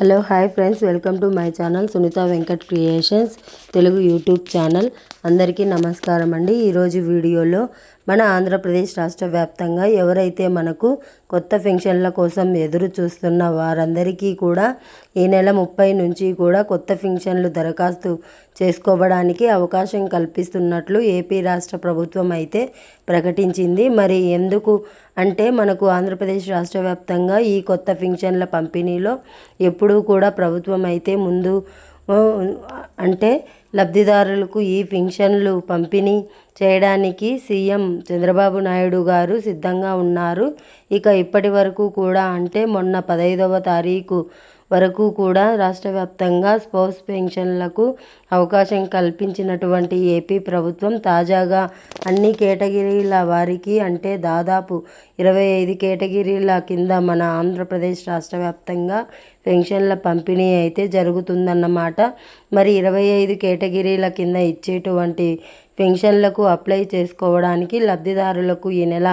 Hello hi friends. Welcome to my channel Sunitha Venkat creations Telugu YouTube channel. అందరికీ నమస్కారం అండి. ఈరోజు వీడియోలో మన ఆంధ్రప్రదేశ్ రాష్ట్ర వ్యాప్తంగా ఎవరైతే మనకు కొత్త పెన్షన్ల కోసం ఎదురు చూస్తున్న వారందరికీ కూడా ఈ నెల ముప్పై నుంచి కూడా కొత్త పెన్షన్లు దరఖాస్తు చేసుకోవడానికి అవకాశం కల్పిస్తున్నట్లు ఏపీ రాష్ట్ర ప్రభుత్వం అయితే ప్రకటించింది. మరి ఎందుకు? అంటే మనకు ఆంధ్రప్రదేశ్ రాష్ట్ర వ్యాప్తంగా ఈ కొత్త పెన్షన్ల పంపిణీలో ఎప్పుడూ కూడా ప్రభుత్వం అయితే ముందు అంటే లబ్ధిదారులకు ఈ పింఛన్లు పంపిణీ చేయడానికి సీఎం చంద్రబాబు నాయుడు గారు సిద్ధంగా ఉన్నారు. ఇక ఇప్పటి వరకు కూడా అంటే మొన్న పదహైదవ తారీఖు వరకు కూడా రాష్ట్ర వ్యాప్తంగా స్పౌస్ పెన్షన్లకు అవకాశం కల్పించినటువంటి ఏపీ ప్రభుత్వం తాజాగా అన్ని కేటగిరీల వారికి అంటే దాదాపు ఇరవై ఐదు కేటగిరీల కింద మన ఆంధ్రప్రదేశ్ రాష్ట్ర వ్యాప్తంగా పెన్షన్ల పంపిణీ అయితే జరుగుతుందన్నమాట. మరి ఇరవై ఐదు కేటగిరీల కింద ఇచ్చేటువంటి పెన్షన్లకు అప్లై చేసుకోవడానికి లబ్ధిదారులకు ఈ నెల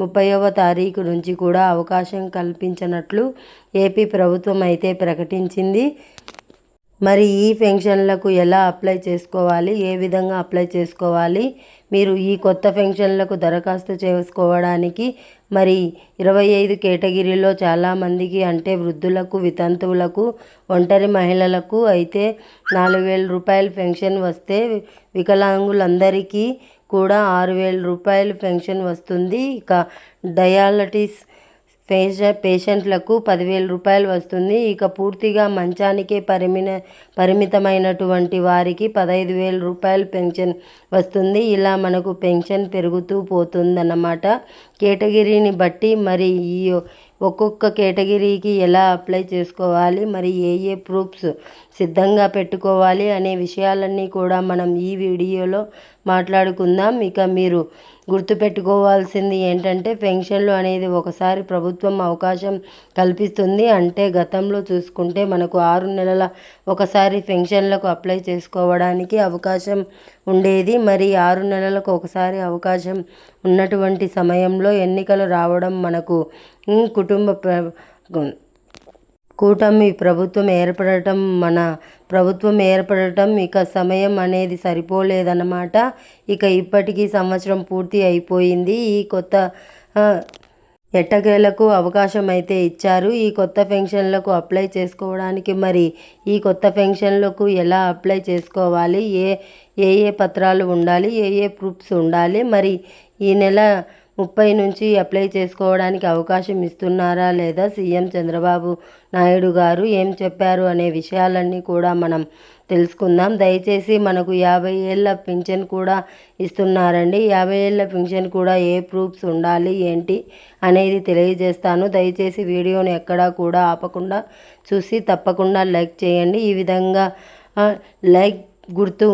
ముప్పైవ తారీఖు నుంచి కూడా అవకాశం కల్పించినట్లు ఏపీ ప్రభుత్వం అయితే ప్రకటించింది. మరి ఈ పెన్షన్లకు ఎలా అప్లై చేసుకోవాలి? ఏ విధంగా అప్లై చేసుకోవాలి? మీరు ఈ కొత్త పెన్షన్లకు దరఖాస్తు చేసుకోవడానికి మరి ఇరవై ఐదు కేటగిరీలో చాలామందికి అంటే వృద్ధులకు వితంతువులకు ఒంటరి మహిళలకు అయితే నాలుగు వేల రూపాయలు పెన్షన్ వస్తే వికలాంగులందరికీ కూడా ఆరు వేల రూపాయలు పెన్షన్ వస్తుంది. ఇక డయాలటిస్ పేష పేషెంట్లకు పదివేల రూపాయలు వస్తుంది. ఇక పూర్తిగా మంచానికే పరిమిన పరిమితమైనటువంటి వారికి పదహైదు వేల రూపాయలు పెన్షన్ వస్తుంది. ఇలా మనకు పెన్షన్ పెరుగుతూ పోతుందన్నమాట. కేటగిరీని బట్టి మరి ఈ ఒక్కొక్క కేటగిరీకి ఎలా అప్లై చేసుకోవాలి మరి ఏ ఏ ప్రూఫ్స్ సిద్ధంగా పెట్టుకోవాలి అనే విషయాలన్నీ కూడా మనం ఈ వీడియోలో మాట్లాడుకుందాం. ఇక మీరు గుర్తుపెట్టుకోవాల్సింది ఏంటంటే పెన్షన్లు అనేది ఒకసారి ప్రభుత్వం అవకాశం కల్పిస్తుంది. అంటే గతంలో చూసుకుంటే మనకు ఆరు నెలల ఒకసారి పెన్షన్లకు అప్లై చేసుకోవడానికి అవకాశం ఉండేది. మరి ఆరు నెలలకు ఒకసారి అవకాశం ఉన్నటువంటి సమయంలో ఎన్నికలు రావడం మనకు కుటుంబ కూటమి ప్రభుత్వం ఏర్పడటం మన ప్రభుత్వం ఏర్పడటం ఇక సమయం అనేది సరిపోలేదన్నమాట. ఇక ఇప్పటికీ సంవత్సరం పూర్తి అయిపోయింది. ఈ కొత్త ఎట్టకేలకు అవకాశం అయితే ఇచ్చారు. ఈ కొత్త పెన్షన్లకు అప్లై చేసుకోవడానికి మరి ఈ కొత్త పెన్షన్లకు ఎలా అప్లై చేసుకోవాలి? ఏ ఏ ఏ పత్రాలు ఉండాలి? ఏ ఏ ప్రూఫ్స్ ఉండాలి? మరి ఈ నెల ముప్పై నుంచి అప్లై చేసుకోవడానికి అవకాశం ఇస్తున్నారా లేదా? సీఎం చంద్రబాబు నాయుడు గారు ఏం చెప్పారు అనే విషయాలన్నీ కూడా మనం తెలుసుకుందాం. దయచేసి మనకు యాభై ఏళ్ళ పింఛన్ కూడా ఇస్తున్నారండి. యాభై ఏళ్ళ పింఛన్ కూడా ఏ ప్రూఫ్స్ ఉండాలి ఏంటి అనేది తెలియజేస్తాను. దయచేసి వీడియోని ఎక్కడా కూడా ఆపకుండా చూసి తప్పకుండా లైక్ చేయండి. ఈ విధంగా లైక్ గుర్తు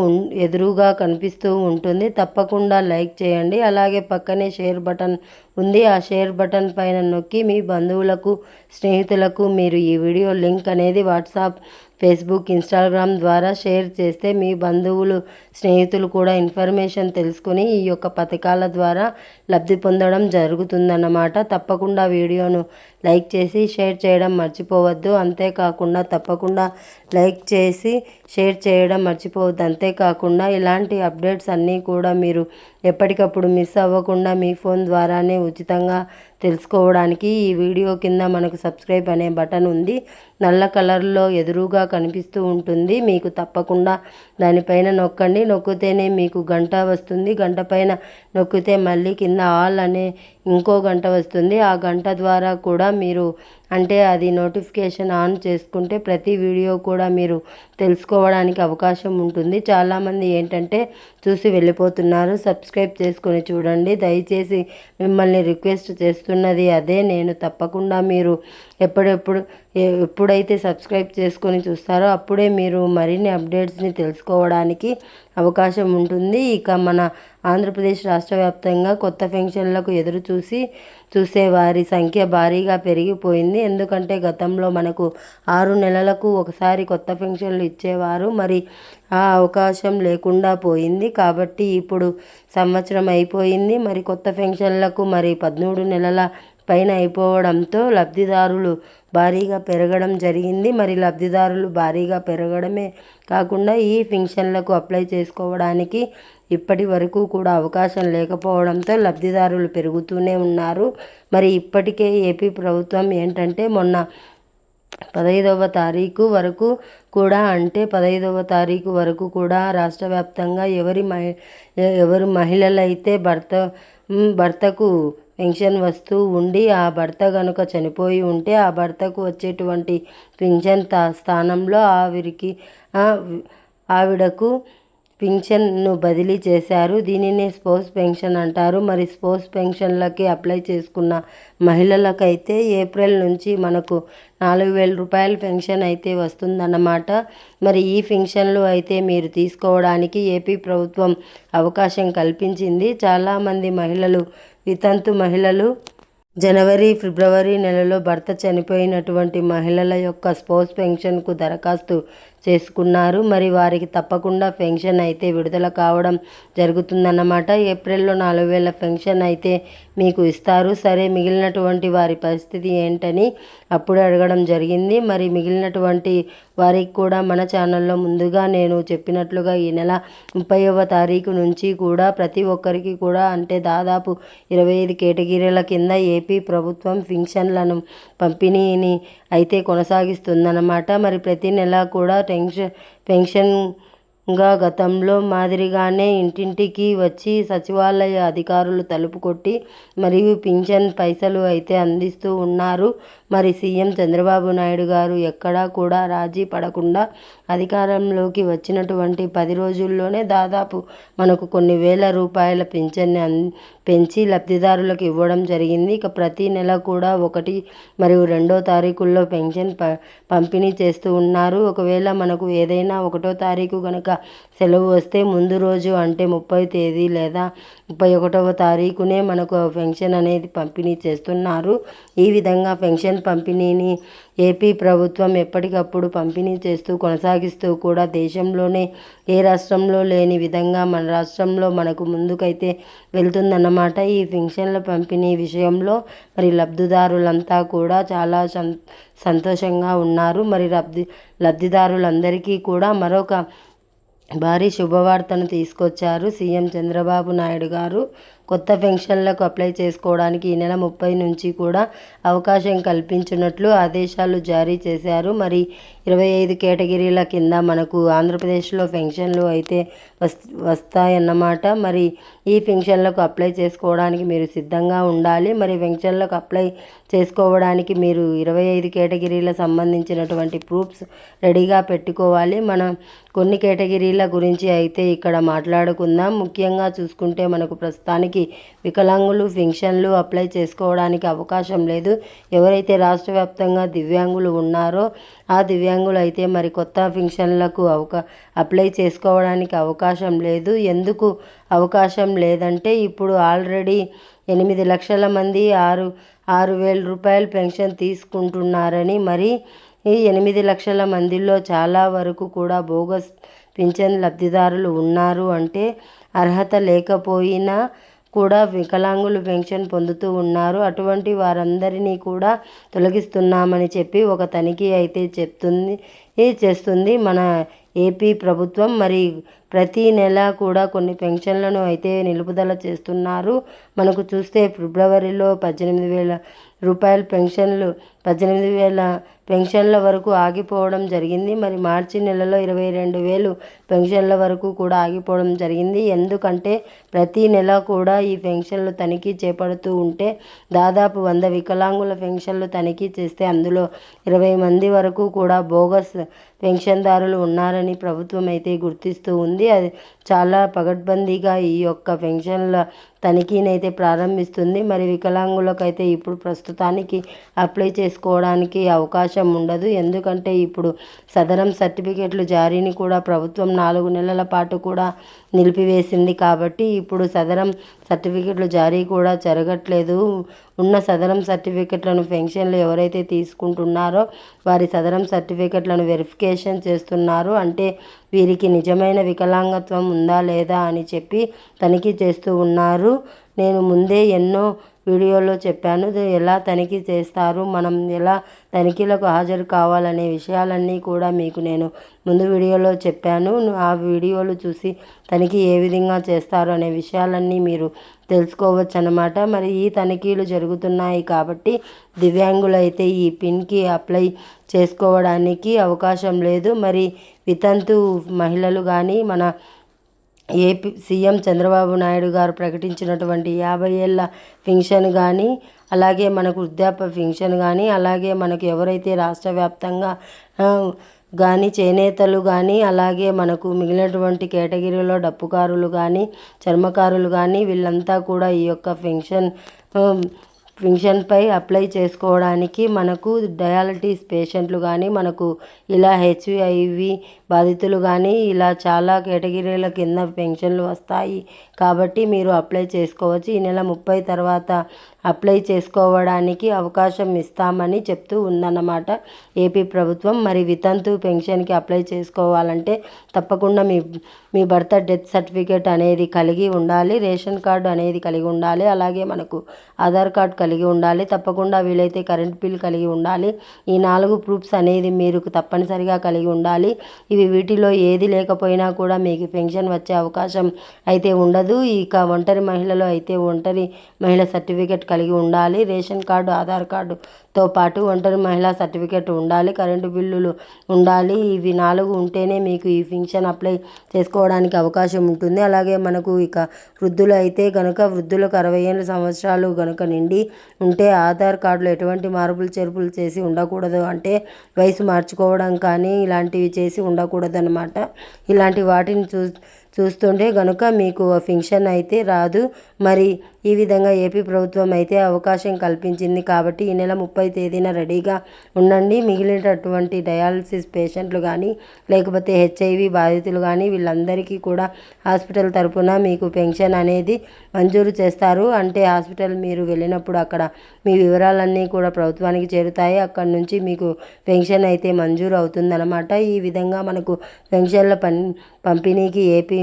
ఎదురుగా కనిపిస్తూ ఉంటుంది. తప్పకుండా లైక్ చేయండి. అలాగే పక్కనే షేర్ బటన్ ఉంది. ఆ షేర్ బటన్ పైన నొక్కి మీ బంధువులకు స్నేహితులకు మీరు ఈ వీడియో లింక్ అనేది వాట్సాప్ ఫేస్బుక్ ఇన్స్టాగ్రామ్ ద్వారా షేర్ చేస్తే మీ బంధువులు స్నేహితులు కూడా ఇన్ఫర్మేషన్ తెలుసుకుని ఈ యొక్క పథకాల ద్వారా లబ్ధి పొందడం జరుగుతుందన్నమాట. తప్పకుండా వీడియోను లైక్ చేసి షేర్ చేయడం మర్చిపోవద్దు. అంతేకాకుండా తప్పకుండా లైక్ చేసి షేర్ చేయడం మర్చిపోవద్దు. అంతేకాకుండా ఇలాంటి అప్డేట్స్ అన్నీ కూడా మీరు ఎప్పటికప్పుడు మిస్ అవ్వకుండా మీ ఫోన్ ద్వారానే ఉచితంగా తెలుసుకోవడానికి ఈ వీడియో కింద మనకు సబ్స్క్రైబ్ అనే బటన్ ఉంది. నల్ల కలర్లో ఎదురుగా కనిపిస్తూ ఉంటుంది. మీకు తప్పకుండా దానిపైన నొక్కండి. నొక్కితేనే మీకు గంట వస్తుంది. గంట పైన నొక్కితే మళ్ళీ కింద ఆల్ అనే ఇంకో గంట వస్తుంది. ఆ గంట ద్వారా కూడా మీరు అంటే అది నోటిఫికేషన్ ఆన్ చేసుకుంటే ప్రతి వీడియో కూడా మీరు తెలుసుకోవడానికి అవకాశం ఉంటుంది. చాలామంది ఏంటంటే చూసి వెళ్ళిపోతున్నారు. సబ్స్క్రైబ్ చేసుకొని చూడండి. దయచేసి మిమ్మల్ని రిక్వెస్ట్ చేస్తున్నది అదే. నేను తప్పకుండా మీరు ఎప్పుడెప్పుడు ఎప్పుడైతే సబ్స్క్రైబ్ చేసుకొని చూస్తారో అప్పుడే మీరు మరిన్ని అప్డేట్స్ని తెలుసుకోవడానికి అవకాశం ఉంటుంది. ఇక మన ఆంధ్రప్రదేశ్ రాష్ట్ర వ్యాప్తంగా కొత్త పెన్షన్లకు ఎదురు చూసి చూసే వారి సంఖ్య భారీగా పెరిగిపోయింది. ఎందుకంటే గతంలో మనకు ఆరు నెలలకు ఒకసారి కొత్త పెన్షన్లు ఇచ్చేవారు. మరి ఆ అవకాశం లేకుండా పోయింది. కాబట్టి ఇప్పుడు సంవత్సరం అయిపోయింది. మరి కొత్త పెన్షన్లకు మరి పదమూడు నెలల పైన అయిపోవడంతో లబ్ధిదారులు భారీగా పెరగడం జరిగింది. మరి లబ్ధిదారులు భారీగా పెరగడమే కాకుండా ఈ పింఛన్లకు అప్లై చేసుకోవడానికి ఇప్పటి వరకు కూడా అవకాశం లేకపోవడంతో లబ్ధిదారులు పెరుగుతూనే ఉన్నారు. మరి ఇప్పటికే ఏపీ ప్రభుత్వం ఏంటంటే మొన్న పదహైదవ తారీఖు వరకు కూడా అంటే పదహైదవ తారీఖు వరకు కూడా రాష్ట్ర వ్యాప్తంగా ఎవరి మహి ఎవరు మహిళలైతే భర్త భర్తకు పెన్షన్ వస్తూ ఉండి ఆ భర్త కనుక చనిపోయి ఉంటే ఆ భర్తకు వచ్చేటువంటి పింఛన్ స్థానంలో ఆవిరికి ఆవిడకు పింఛన్ను బదిలీ చేశారు. దీనినే స్పోర్ట్స్ పెన్షన్ అంటారు. మరి స్పోర్ట్స్ పెన్షన్లకి అప్లై చేసుకున్న మహిళలకైతే ఏప్రిల్ నుంచి మనకు నాలుగు వేల రూపాయల పెన్షన్ అయితే వస్తుందన్నమాట. మరి ఈ పెన్షన్లు అయితే మీరు తీసుకోవడానికి ఏపీ ప్రభుత్వం అవకాశం కల్పించింది. చాలామంది మహిళలు వితంతు మహిళలు జనవరి ఫిబ్రవరి నెలలో భర్త చనిపోయినటువంటి మహిళల యొక్క స్పోర్ట్స్ పెన్షన్కు దరఖాస్తు చేసుకున్నారు. మరి వారికి తప్పకుండా పెన్షన్ అయితే విడుదల కావడం జరుగుతుందన్నమాట. ఏప్రిల్లో నాలుగు వేల పెన్షన్ అయితే మీకు ఇస్తారు. సరే మిగిలినటువంటి వారి పరిస్థితి ఏంటని అప్పుడు అడగడం జరిగింది. మరి మిగిలినటువంటి వారికి కూడా మన ఛానల్లో ముందుగా నేను చెప్పినట్లుగా ఈ నెల ముప్పైవ తారీఖు నుంచి కూడా ప్రతి ఒక్కరికి కూడా అంటే దాదాపు ఇరవై ఐదు కేటగిరీల కింద ఏపీ ప్రభుత్వం పింఛన్లను పంపిణీని అయితే కొనసాగిస్తుందన్నమాట. మరి ప్రతి నెల కూడా టెన్షన్ పెన్షన్ గా గతంలో మాదిరిగానే ఇంటింటికి వచ్చి సచివాలయ అధికారులు తలుపు కొట్టి మరియు పింఛన్ పైసలు అయితే అందిస్తూ ఉన్నారు. మరి సీఎం చంద్రబాబు నాయుడు గారు ఎక్కడా కూడా రాజీ పడకుండా అధికారంలోకి వచ్చినటువంటి పది రోజుల్లోనే దాదాపు మనకు కొన్ని వేల రూపాయల పింఛన్ని అన్ పెంచి లబ్ధిదారులకు ఇవ్వడం జరిగింది. ఇక ప్రతి నెల కూడా ఒకటి మరియు రెండో తారీఖుల్లో పెన్షన్ ప పంపిణీ చేస్తూ ఉన్నారు. ఒకవేళ మనకు ఏదైనా ఒకటో తారీఖు కనుక సెలవు వస్తే ముందు రోజు అంటే ముప్పై తేదీ లేదా ముప్పై ఒకటవ తారీఖునే మనకు పెన్షన్ అనేది పంపిణీ చేస్తున్నారు. ఈ విధంగా పెన్షన్ పంపిణీని ఏపీ ప్రభుత్వం ఎప్పటికప్పుడు పంపిణీ చేస్తూ కొనసాగిస్తూ కూడా దేశంలోనే ఏ రాష్ట్రంలో లేని విధంగా మన రాష్ట్రంలో మనకు ముందుకైతే వెళ్తుందన్నమాట. ఈ పెన్షన్ల పంపిణీ విషయంలో మరి లబ్ధిదారులంతా కూడా చాలా సంతోషంగా ఉన్నారు. మరి లబ్ధి లబ్ధిదారులందరికీ కూడా మరొక భారీ శుభవార్తను తీసుకొచ్చారు సీఎం చంద్రబాబు నాయుడు గారు. కొత్త పెన్షన్లకు అప్లై చేసుకోవడానికి ఈ నెల ముప్పై నుంచి కూడా అవకాశం కల్పించినట్లు ఆదేశాలు జారీ చేశారు. మరి ఇరవై ఐదు కేటగిరీల కింద మనకు ఆంధ్రప్రదేశ్లో పెన్షన్లు అయితే వస్ వస్తాయన్నమాట. మరి ఈ పెన్షన్లకు అప్లై చేసుకోవడానికి మీరు సిద్ధంగా ఉండాలి. మరి పెన్షన్లకు అప్లై చేసుకోవడానికి మీరు ఇరవై ఐదు కేటగిరీల సంబంధించినటువంటి ప్రూఫ్స్ రెడీగా పెట్టుకోవాలి. మనం కొన్ని కేటగిరీల గురించి అయితే ఇక్కడ మాట్లాడుకుందాం. ముఖ్యంగా చూసుకుంటే మనకు ప్రస్తుతానికి వారికి వికలాంగులు పెన్షన్లు అప్లై చేసుకోవడానికి అవకాశం లేదు. ఎవరైతే రాష్ట్ర వ్యాప్తంగా దివ్యాంగులు ఉన్నారో ఆ దివ్యాంగులు అయితే మరి కొత్త పెన్షన్లకు అవకా అప్లై చేసుకోవడానికి అవకాశం లేదు. ఎందుకు అవకాశం లేదంటే ఇప్పుడు ఆల్రెడీ ఎనిమిది లక్షల మంది ఆరు ఆరు వేల రూపాయలు పెన్షన్ తీసుకుంటున్నారని మరి ఈ ఎనిమిది లక్షల మందిలో చాలా వరకు కూడా బోగస్ పింఛన్ లబ్ధిదారులు ఉన్నారు అంటే అర్హత లేకపోయినా కూడా వికలాంగులు పెన్షన్ పొందుతూ ఉన్నారు. అటువంటి వారందరినీ కూడా తొలగిస్తున్నామని చెప్పి ఒక తనిఖీ అయితే చెప్తుంది. చేస్తుంది. మన ఏపీ ప్రభుత్వం మరి ప్రతి నెల కూడా కొన్ని పెన్షన్లను అయితే నిలుపుదల చేస్తున్నారు. మనకు చూస్తే ఫిబ్రవరిలో పద్దెనిమిది వేల రూపాయల పెన్షన్లు పద్దెనిమిది వేల పెన్షన్ల వరకు ఆగిపోవడం జరిగింది. మరి మార్చి నెలలో ఇరవై రెండు వేలు పెన్షన్ల వరకు కూడా ఆగిపోవడం జరిగింది. ఎందుకంటే ప్రతి నెల కూడా ఈ పెన్షన్లు తనిఖీ చేపడుతూ ఉంటే దాదాపు వంద వికలాంగుల పెన్షన్లు తనిఖీ చేస్తే అందులో ఇరవై మంది వరకు కూడా బోగస్ పెన్షన్దారులు ఉన్నారని ప్రభుత్వం అయితే గుర్తిస్తూ ఉంది. అది చాలా పగడ్బందీగా ఈ యొక్క పెన్షన్ల తనిఖీనైతే ప్రారంభిస్తుంది. మరి వికలాంగులకైతే ఇప్పుడు ప్రస్తుతానికి అప్లై చేసుకోవడానికి అవకాశం ఉండదు. ఎందుకంటే ఇప్పుడు సదరం సర్టిఫికేట్లు జారీని కూడా ప్రభుత్వం నాలుగు నెలల పాటు కూడా నిలిపివేసింది కాబట్టి ఇప్పుడు సదరం సర్టిఫికెట్లు జారీ కూడా జరగట్లేదు. ఉన్న సదరం సర్టిఫికెట్లను పెన్షన్లు ఎవరైతే తీసుకుంటున్నారో వారి సదరం సర్టిఫికెట్లను వెరిఫికేషన్ చేస్తున్నారు. అంటే వీరికి నిజమైన వికలాంగత్వం ఉందా లేదా అని చెప్పి తనిఖీ చేస్తూ ఉన్నారు. నేను ముందే ఎన్నో వీడియోలో చెప్పాను. ఎలా తనిఖీ చేస్తారు? మనం ఎలా తనిఖీలకు హాజరు కావాలనే విషయాలన్నీ కూడా మీకు నేను ముందు వీడియోలో చెప్పాను. ఆ వీడియోలు చూసి తనిఖీ ఏ విధంగా చేస్తారు అనే విషయాలన్నీ మీరు తెలుసుకోవచ్చు అనమాట మరి ఈ తనిఖీలు జరుగుతున్నాయి కాబట్టి దివ్యాంగులైతే ఈ పిన్కి అప్లై చేసుకోవడానికి అవకాశం లేదు. మరి వితంతు మహిళలు కానీ మన ఏపీ సీఎం చంద్రబాబు నాయుడు గారు ప్రకటించినటువంటి యాభై ఏళ్ళ ఫింక్షన్ కానీ అలాగే మనకు వృద్ధాప్య ఫింక్షన్ కానీ అలాగే మనకు ఎవరైతే రాష్ట్ర వ్యాప్తంగా కానీ చేనేతలు కానీ అలాగే మనకు మిగిలినటువంటి కేటగిరీలో డప్పుకారులు కానీ చర్మకారులు కానీ వీళ్ళంతా కూడా ఈ యొక్క పెన్షన్ పెన్షన్పై అప్లై చేసుకోవడానికి మనకు డయాలటీస్ పేషెంట్లు కానీ మనకు ఇలా హెచ్ఐవి బాధితులు కానీ ఇలా చాలా కేటగిరీల కింద పెన్షన్లు వస్తాయి. కాబట్టి మీరు అప్లై చేసుకోవచ్చు. ఈ నెల ముప్పై తర్వాత అప్లై చేసుకోవడానికి అవకాశం ఇస్తామని చెప్తూ ఉందన్నమాట. ఏపీ ప్రభుత్వం మరి వితంతు పెన్షన్కి అప్లై చేసుకోవాలంటే తప్పకుండా మీ మీ భర్త డెత్ సర్టిఫికేట్ అనేది కలిగి ఉండాలి రేషన్ కార్డు అనేది కలిగి ఉండాలి అలాగే మనకు ఆధార్ కార్డ్ కలిగి ఉండాలి తప్పకుండా వీలైతే కరెంట్ బిల్ కలిగి ఉండాలి ఈ నాలుగు ప్రూఫ్స్ అనేది మీరు తప్పనిసరిగా కలిగి ఉండాలి. ఇవి వీటిలో ఏది లేకపోయినా కూడా మీకు పెన్షన్ వచ్చే అవకాశం అయితే ఉండదు. ఇక ఒంటరి మహిళలు అయితే ఒంటరి మహిళ సర్టిఫికేట్ కలిగి ఉండాలి. రేషన్ కార్డు ఆధార్ కార్డు తో పాటు ఒంటరి మహిళా సర్టిఫికేట్ ఉండాలి కరెంటు బిల్లులు ఉండాలి. ఇవి నాలుగు ఉంటేనే మీకు ఈ పింఛన్ అప్లై చేసుకోవడానికి అవకాశం ఉంటుంది. అలాగే మనకు ఇక వృద్ధులు అయితే కనుక వృద్ధులకు అరవై ఏళ్ళ సంవత్సరాలు కనుక నిండి ఉంటే ఆధార్ కార్డులో ఎటువంటి మార్పులు చేర్పులు చేసి ఉండకూడదు అంటే వయసు మార్చుకోవడం కానీ ఇలాంటివి చేసి ఉండకూడదు అనమాట ఇలాంటి వాటిని చూ చూస్తుంటే కనుక మీకు ఫింక్షన్ అయితే రాదు. మరి ఈ విధంగా ఏపీ ప్రభుత్వం అయితే అవకాశం కల్పించింది కాబట్టి ఈ నెల ముప్పై తేదీన రెడీగా ఉండండి. మిగిలినటువంటి డయాలసిస్ పేషెంట్లు కానీ లేకపోతే హెచ్ఐవి బాధితులు కానీ వీళ్ళందరికీ కూడా హాస్పిటల్ తరపున మీకు పెన్షన్ అనేది మంజూరు చేస్తారు. అంటే హాస్పిటల్ మీరు వెళ్ళినప్పుడు అక్కడ మీ వివరాలన్నీ కూడా ప్రభుత్వానికి చేరుతాయి. అక్కడ నుంచి మీకు పెన్షన్ అయితే మంజూరు అవుతుందన్నమాట. ఈ విధంగా మనకు పెన్షన్ల పం పంపిణీకి ఏపీ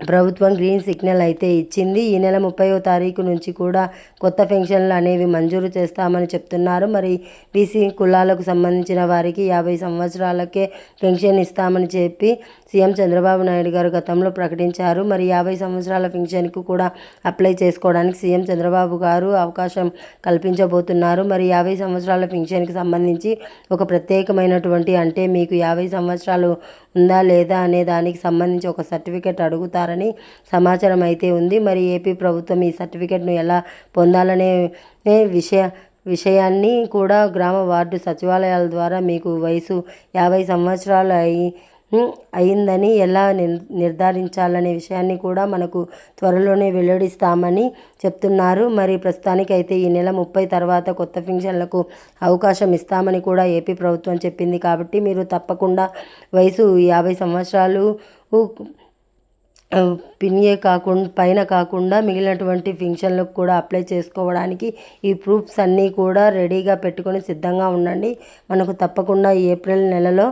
ప్రభుత్వం గ్రీన్ సిగ్నల్ అయితే ఇచ్చింది. ఈ నెల ముప్పైవ తారీఖు నుంచి కూడా కొత్త పెన్షన్లు అనేవి మంజూరు చేస్తామని చెప్తున్నారు. మరి బీసీ కులాలకు సంబంధించిన వారికి యాభై సంవత్సరాలకే పెన్షన్ ఇస్తామని చెప్పి సీఎం చంద్రబాబు నాయుడు గారు గతంలో ప్రకటించారు. మరి యాభై సంవత్సరాల పెన్షన్కు కూడా అప్లై చేసుకోవడానికి సీఎం చంద్రబాబు గారు అవకాశం కల్పించబోతున్నారు. మరి యాభై సంవత్సరాల పెన్షన్కి సంబంధించి ఒక ప్రత్యేకమైనటువంటి అంటే మీకు యాభై సంవత్సరాలు ఉందా లేదా అనే దానికి సంబంధించి ఒక సర్టిఫికేట్ చేస్తున్నారని సమాచారం అయితే ఉంది. మరి ఏపీ ప్రభుత్వం ఈ సర్టిఫికేట్ను ఎలా పొందాలనే విషయ విషయాన్ని కూడా గ్రామ వార్డు సచివాలయాల ద్వారా మీకు వయసు యాభై సంవత్సరాలు అయి అయిందని ఎలా నిర్ధారించాలనే విషయాన్ని కూడా మనకు త్వరలోనే వెల్లడిస్తామని చెప్తున్నారు. మరి ప్రస్తుతానికి అయితే ఈ నెల ముప్పై తర్వాత కొత్త ఫింక్షన్లకు అవకాశం ఇస్తామని కూడా ఏపీ ప్రభుత్వం చెప్పింది. కాబట్టి మీరు తప్పకుండా వయసు యాభై సంవత్సరాలు పిన్యే కాకుండా పైన కాకుండా మిగిలినటువంటి ఫంక్షన్లకు కూడా అప్లై చేసుకోవడానికి ఈ ప్రూఫ్స్ అన్నీ కూడా రెడీగా పెట్టుకొని సిద్ధంగా ఉండండి. మనకు తప్పకుండా ఏప్రిల్ నెలలో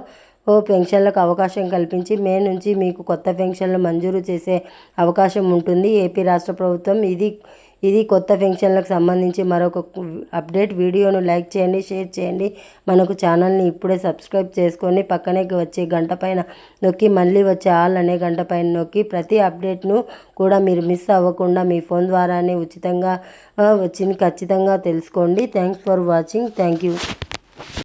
ఓ పెన్షన్లకు అవకాశం కల్పించి మే నుంచి మీకు కొత్త పెన్షన్లు మంజూరు చేసే అవకాశం ఉంటుంది. ఏపీ రాష్ట్ర ప్రభుత్వం ఇది ఇది కొత్త ఫంక్షన్లకు సంబంధించి మరొక అప్డేట్. వీడియోను లైక్ చేయండి షేర్ చేయండి. మనకు ఛానల్ని ఇప్పుడే సబ్స్క్రైబ్ చేసుకొని పక్కనే వచ్చే గంట పైన నొక్కి మళ్ళీ వచ్చే ఆల్ అనే గంట పైన నొక్కి ప్రతి అప్డేట్ను కూడా మీరు మిస్ అవ్వకుండా మీ ఫోన్ ద్వారానే ఉచితంగా వచ్చింది. ఖచ్చితంగా తెలుసుకోండి. Thanks for watching. Thank you.